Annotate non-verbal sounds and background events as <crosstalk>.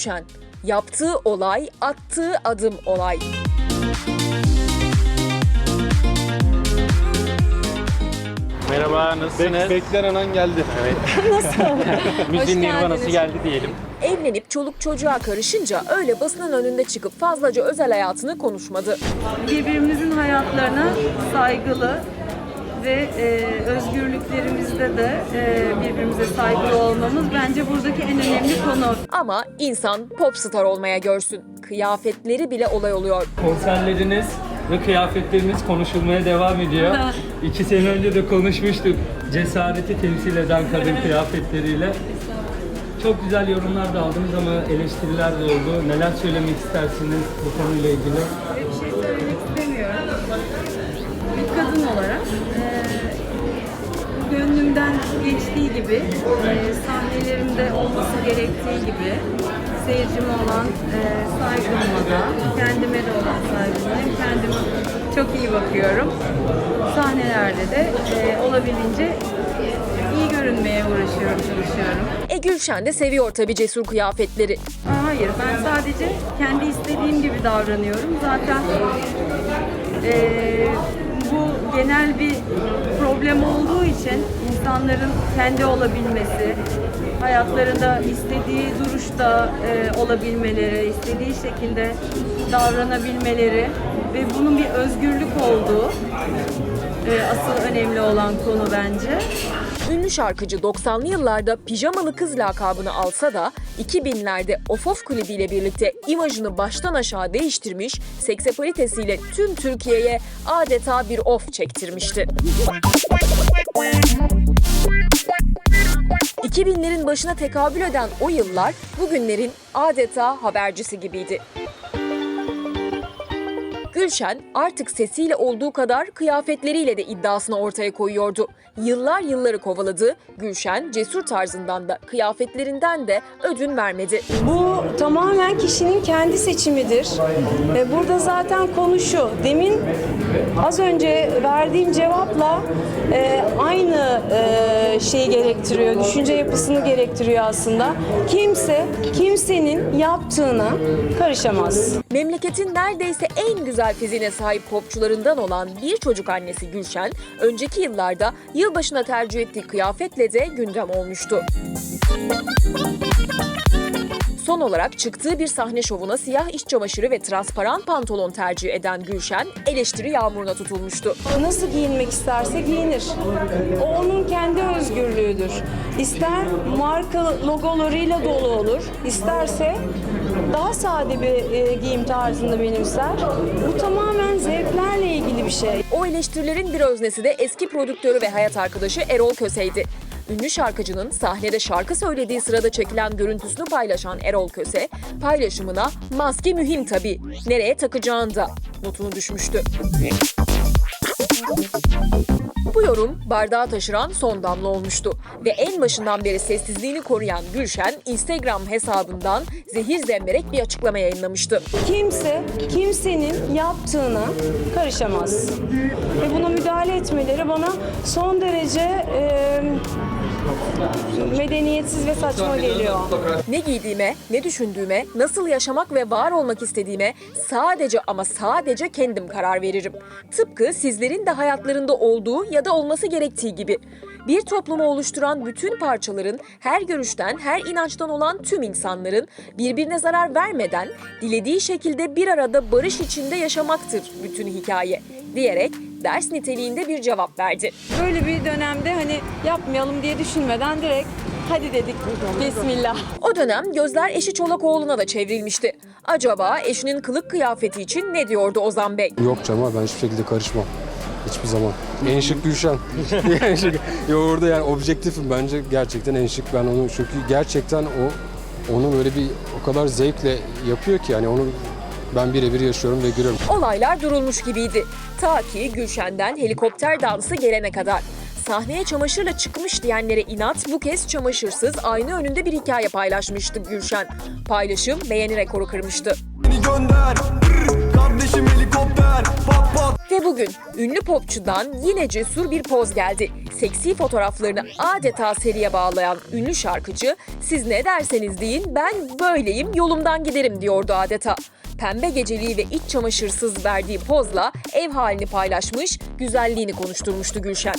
Gülşen. Yaptığı olay, attığı adım olay. Merhaba, nasılsınız? beklenen an geldi. <laughs> Müziğin Hoş nirvanası geldiniz. geldi diyelim. Evlenip çoluk çocuğa karışınca öyle basının önünde çıkıp fazlaca özel hayatını konuşmadı. birbirimizin hayatlarına saygılı ve e, özgürlüklerimizde de e, birbirimize saygılı olmamız bence buradaki en önemli konu. Ama insan popstar olmaya görsün. Kıyafetleri bile olay oluyor. konserleriniz ve kıyafetleriniz konuşulmaya devam ediyor. İki sene önce de konuşmuştuk. Cesareti temsil eden kadın kıyafetleriyle. Çok güzel yorumlar da aldınız ama eleştiriler de oldu. Neler söylemek istersiniz bu konuyla ilgili? Geçtiği gibi, e, sahnelerimde olması gerektiği gibi seyircime olan e, saygımla da, kendime de olan saygımla hem kendime çok iyi bakıyorum. Sahnelerde de e, olabildiğince iyi görünmeye uğraşıyorum, çalışıyorum. E Gülşen de seviyor tabii cesur kıyafetleri. Aa, Hayır, ben sadece kendi istediğim gibi davranıyorum. Zaten eee, bu genel bir problem olduğu için insanların kendi olabilmesi, hayatlarında istediği duruşta eee, olabilmeleri, istediği şekilde davranabilmeleri ve bunun bir özgürlük olduğu eee, asıl önemli olan konu bence. Ünlü şarkıcı 90'lı yıllarda pijamalı kız lakabını alsa da 2000'lerde Of Of klibiyle birlikte imajını baştan aşağı değiştirmiş, seksapalitesiyle tüm Türkiye'ye adeta bir of çektirmişti. 2000'lerin başına tekabül eden o yıllar bugünlerin adeta habercisi gibiydi. Gülşen artık sesiyle olduğu kadar kıyafetleriyle de iddiasını ortaya koyuyordu. Yıllar yılları kovaladı. Gülşen cesur tarzından da kıyafetlerinden de ödün vermedi. Bu tamamen kişinin kendi seçimidir. E, Burada zaten konu şu. Demin az önce verdiğim cevapla e, aynı e, şeyi gerektiriyor. Düşünce yapısını gerektiriyor aslında. Kimse kimsenin yaptığına karışamaz. Memleketin neredeyse en güzel fiziğine sahip popçularından olan bir çocuk annesi Gülşen, önceki yıllarda yılbaşına tercih ettiği kıyafetle de gündem olmuştu. Son olarak çıktığı bir sahne şovuna siyah iç çamaşırı ve transparan pantolon tercih eden Gülşen eleştiri yağmuruna tutulmuştu. Nasıl giyinmek isterse giyinir. O onun kendi özgürlüğüdür. İster marka logolarıyla dolu olur, isterse daha sade bir e, giyim tarzında benimser. Bu tamamen zevklerle ilgili bir şey. O eleştirilerin bir öznesi de eski prodüktörü ve hayat arkadaşı Erol Köse'ydi. Ünlü şarkıcının sahnede şarkı söylediği sırada çekilen görüntüsünü paylaşan Erol Köse, paylaşımına maske mühim tabii, nereye takacağın da notunu düşmüştü. Bu yorum bardağı taşıran son damla olmuştu ve en başından beri sessizliğini koruyan Gülşen Instagram hesabından zehir zemberek bir açıklama yayınlamıştı. Kimse kimsenin yaptığına karışamaz. Ve buna müdahale etmeleri bana son derece e, medeniyetsiz ve saçma geliyor. Ne giydiğime, ne düşündüğüme, nasıl yaşamak ve var olmak istediğime sadece ama sadece kendim karar veririm. Tıpkı sizlerin de hayatlarında olduğu ya da olması gerektiği gibi. Bir toplumu oluşturan bütün parçaların her görüşten, her inançtan olan tüm insanların birbirine zarar vermeden dilediği şekilde bir arada barış içinde yaşamaktır bütün hikaye diyerek ders niteliğinde bir cevap verdi. Böyle bir dönemde hani yapmayalım diye düşünmeden direkt hadi dedik bismillah. O dönem gözler eşi Çolakoğlu'na da çevrilmişti. Acaba eşinin kılık kıyafeti için ne diyordu Ozan Bey? Yok canım abi, ben hiçbir şekilde karışmam. Hiçbir zaman. En şık Gülşen. <laughs> en şık. Yo orada yani objektifim bence gerçekten en şık. Ben onu çünkü gerçekten o onu böyle bir o kadar zevkle yapıyor ki yani onu ben birebir yaşıyorum ve görüyorum. Olaylar durulmuş gibiydi. Ta ki Gülşen'den helikopter dansı gelene kadar. Sahneye çamaşırla çıkmış diyenlere inat bu kez çamaşırsız ayna önünde bir hikaye paylaşmıştı Gülşen. Paylaşım beğeni rekoru kırmıştı. Beni gönder Kardeşim helikopter Pat pat Bugün ünlü popçudan yine cesur bir poz geldi. Seksi fotoğraflarını adeta seriye bağlayan ünlü şarkıcı siz ne derseniz deyin ben böyleyim yolumdan giderim diyordu adeta. Pembe geceliği ve iç çamaşırsız verdiği pozla ev halini paylaşmış, güzelliğini konuşturmuştu Gülşen.